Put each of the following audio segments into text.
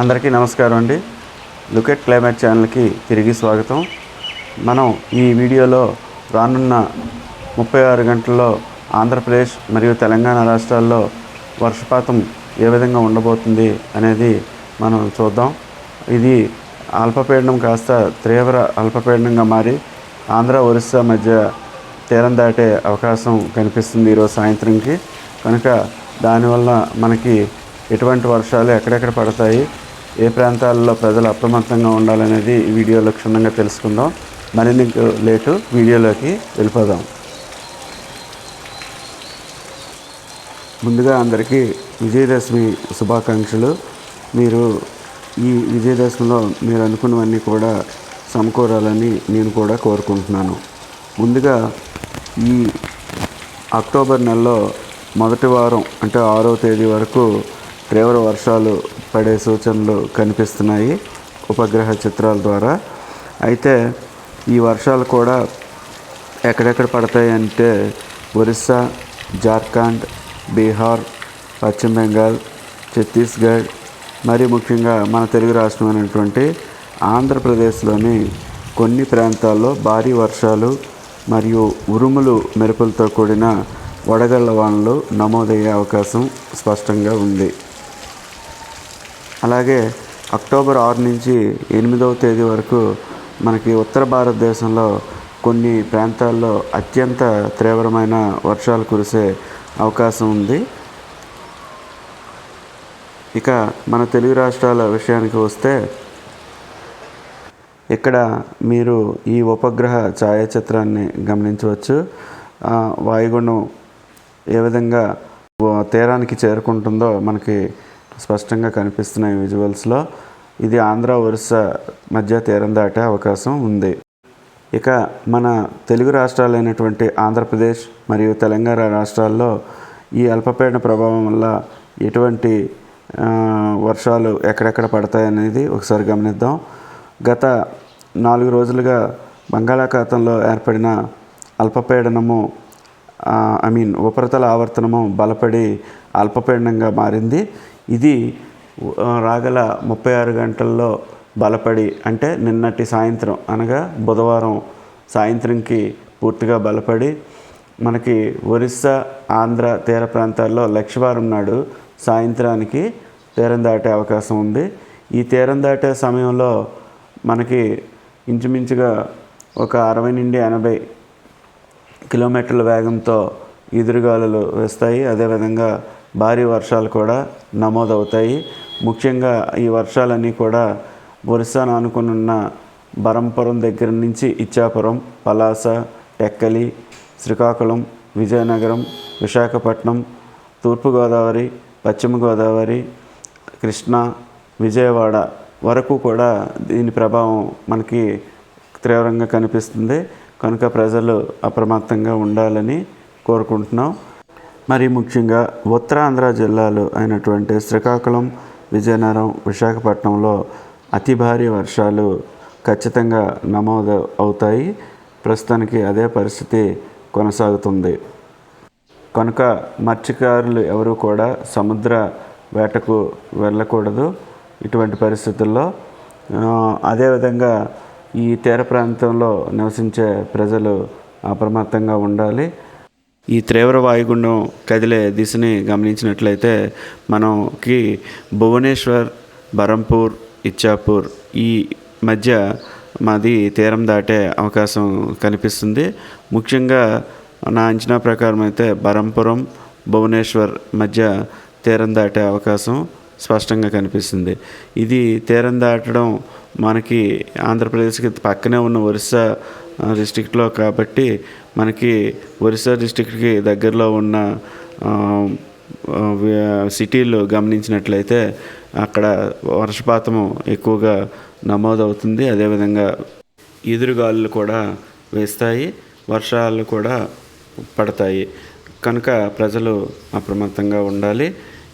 అందరికీ నమస్కారం అండి. లుకెట్ క్లైమేట్ ఛానల్కి తిరిగి స్వాగతం. మనం ఈ వీడియోలో రానున్న ముప్పై ఆరు గంటల్లో ఆంధ్రప్రదేశ్ మరియు తెలంగాణ రాష్ట్రాల్లో వర్షపాతం ఏ విధంగా ఉండబోతుంది అనేది మనం చూద్దాం. ఇది అల్పపీడనం కాస్త తీవ్ర అల్పపీడనంగా మారి ఆంధ్ర ఒరిస్సా మధ్య తీరం దాటే అవకాశం కనిపిస్తుంది ఈరోజు సాయంత్రంకి. కనుక దానివల్ల మనకి ఎటువంటి వర్షాలు ఎక్కడెక్కడ పడతాయి ఏ ప్రాంతాల్లో ప్రజలు అప్రమత్తంగా ఉండాలనేది ఈ వీడియోలో క్షుణ్ణంగా తెలుసుకుందాం. మరిన్ని లేటు వీడియోలోకి వెళ్ళిపోదాం. ముందుగా అందరికీ విజయదశమి శుభాకాంక్షలు. మీరు ఈ విజయదశమిలో మీరు అనుకున్నవన్నీ కూడా సమకూరాలని నేను కూడా కోరుకుంటున్నాను. ముందుగా ఈ అక్టోబర్ నెలలో మొదటి వారం అంటే ఆరో తేదీ వరకు తీవ్ర వర్షాలు పడే సూచనలు కనిపిస్తున్నాయి ఉపగ్రహ చిత్రాల ద్వారా. అయితే ఈ వర్షాలు కూడా ఎక్కడెక్కడ పడతాయి అంటే ఒరిస్సా జార్ఖండ్ బీహార్ పశ్చిమ బెంగాల్ ఛత్తీస్గఢ్ మరి ముఖ్యంగా మన తెలుగు రాష్ట్రమైనటువంటి ఆంధ్రప్రదేశ్లోని కొన్ని ప్రాంతాల్లో భారీ వర్షాలు మరియు ఉరుములు మెరుపులతో కూడిన వడగళ్ళ వానలు నమోదయ్యే అవకాశం స్పష్టంగా ఉంది. అలాగే అక్టోబర్ ఆరు నుంచి ఎనిమిదవ తేదీ వరకు మనకి ఉత్తర భారతదేశంలో కొన్ని ప్రాంతాల్లో అత్యంత తీవ్రమైన వర్షాలు కురిసే అవకాశం ఉంది. ఇక మన తెలుగు రాష్ట్రాల విషయానికి వస్తే ఇక్కడ మీరు ఈ ఉపగ్రహ ఛాయాచిత్రాన్ని గమనించవచ్చు. వాయుగుణం ఏ విధంగా తీరానికి చేరుకుంటుందో మనకి స్పష్టంగా కనిపిస్తున్నాయి విజువల్స్లో. ఇది ఆంధ్ర ఒరిస్సా మధ్య తీరం దాటే అవకాశం ఉంది. ఇక మన తెలుగు రాష్ట్రాలైనటువంటి ఆంధ్రప్రదేశ్ మరియు తెలంగాణ రాష్ట్రాల్లో ఈ అల్పపీడన ప్రభావం వల్ల ఎటువంటి వర్షాలు ఎక్కడెక్కడ పడతాయనేది ఒకసారి గమనిద్దాం. గత నాలుగు రోజులుగా బంగాళాఖాతంలో ఏర్పడిన అల్పపీడనము ఐ మీన్ ఉపరితల ఆవర్తనము బలపడి అల్పపీడనంగా మారింది. ఇది రాగల ముప్పై ఆరు గంటల్లో బలపడి అంటే నిన్నటి సాయంత్రం అనగా బుధవారం సాయంత్రంకి పూర్తిగా బలపడి మనకి ఒరిస్సా ఆంధ్ర తీర ప్రాంతాల్లో లక్షవారం నాడు సాయంత్రానికి తీరం దాటే అవకాశం ఉంది. ఈ తీరం దాటే సమయంలో మనకి ఇంచుమించుగా ఒక అరవై నుండి ఎనభై కిలోమీటర్ల వేగంతో ఎదురుగాలులు వేస్తాయి. అదేవిధంగా భారీ వర్షాలు కూడా నమోదవుతాయి. ముఖ్యంగా ఈ వర్షాలన్నీ కూడా ఒరిస్సాను అనుకునున్న బరంపురం దగ్గర నుంచి ఇచ్చాపురం పలాస టెక్కలి శ్రీకాకుళం విజయనగరం విశాఖపట్నం తూర్పుగోదావరి పశ్చిమ గోదావరి కృష్ణా విజయవాడ వరకు కూడా దీని ప్రభావం మనకి తీవ్రంగా కనిపిస్తుంది. కనుక ప్రజలు అప్రమత్తంగా ఉండాలని కోరుకుంటున్నాం. మరి ముఖ్యంగా ఉత్తరాంధ్ర జిల్లాలు అయినటువంటి శ్రీకాకుళం విజయనగరం విశాఖపట్నంలో అతి భారీ వర్షాలు ఖచ్చితంగా నమోదు అవుతాయి. ప్రస్తుతానికి అదే పరిస్థితి కొనసాగుతుంది. కనుక మత్స్యకారులు ఎవరు కూడా సముద్ర వేటకు వెళ్ళకూడదు ఇటువంటి పరిస్థితుల్లో. అదేవిధంగా ఈ తీర ప్రాంతంలో నివసించే ప్రజలు అప్రమత్తంగా ఉండాలి. ఈ తీవ్ర వాయుగుండం కదిలే దిశని గమనించినట్లయితే మనకి భువనేశ్వర్ బరంపూర్ ఇచ్చాపూర్ ఈ మధ్య మాది తీరం దాటే అవకాశం కనిపిస్తుంది. ముఖ్యంగా నా అంచనా ప్రకారం అయితే బరంపురం భువనేశ్వర్ మధ్య తీరం దాటే అవకాశం స్పష్టంగా కనిపిస్తుంది. ఇది తీరం దాటడం మనకి ఆంధ్రప్రదేశ్కి పక్కనే ఉన్న ఒరిస్సా డిస్టిక్లో కాబట్టి మనకి ఒరిస్సా డిస్టిక్కి దగ్గరలో ఉన్న సిటీలు గమనించినట్లయితే అక్కడ వర్షపాతము ఎక్కువగా నమోదవుతుంది. అదేవిధంగా ఎదురుగాలులు కూడా వేస్తాయి వర్షాలు కూడా పడతాయి. కనుక ప్రజలు అప్రమత్తంగా ఉండాలి.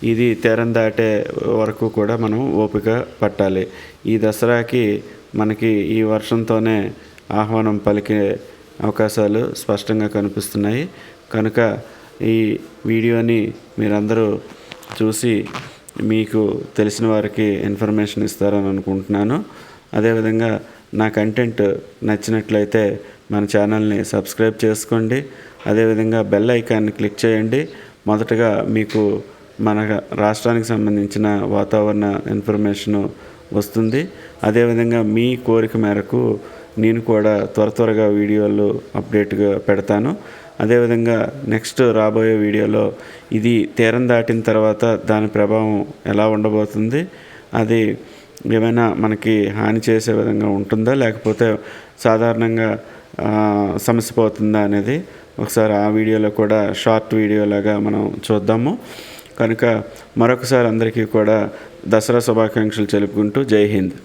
ఇది తీరం దాటే వరకు కూడా మనం ఓపిక పట్టాలి. ఈ దసరాకి మనకి ఈ వర్షంతోనే ఆహ్వానం పలికే అవకాశాలు స్పష్టంగా కనిపిస్తున్నాయి. కనుక ఈ వీడియోని మీరందరూ చూసి మీకు తెలిసిన వారికి ఇన్ఫర్మేషన్ ఇస్తారని అనుకుంటున్నాను. అదేవిధంగా నా కంటెంట్ నచ్చినట్లయితే మన ఛానల్ని సబ్స్క్రైబ్ చేసుకోండి. అదేవిధంగా బెల్ ఐకాన్ని క్లిక్ చేయండి. మొదటగా మీకు మన రాష్ట్రానికి సంబంధించిన వాతావరణ ఇన్ఫర్మేషను వస్తుంది. అదేవిధంగా మీ కోరిక మేరకు నేను కూడా త్వర త్వరగా వీడియోలు అప్డేట్గా పెడతాను. అదేవిధంగా నెక్స్ట్ రాబోయే వీడియోలో ఇది తీరం దాటిన తర్వాత దాని ప్రభావం ఎలా ఉండబోతుంది అది ఏమైనా మనకి హాని చేసే విధంగా ఉంటుందా లేకపోతే సాధారణంగా సమస్య పోతుందా అనేది ఒకసారి ఆ వీడియోలో కూడా షార్ట్ వీడియో లాగా మనం చూద్దాము. కనుక మరొకసారి అందరికీ కూడా దసరా శుభాకాంక్షలు తెలుపుకుంటూ జై హింద్.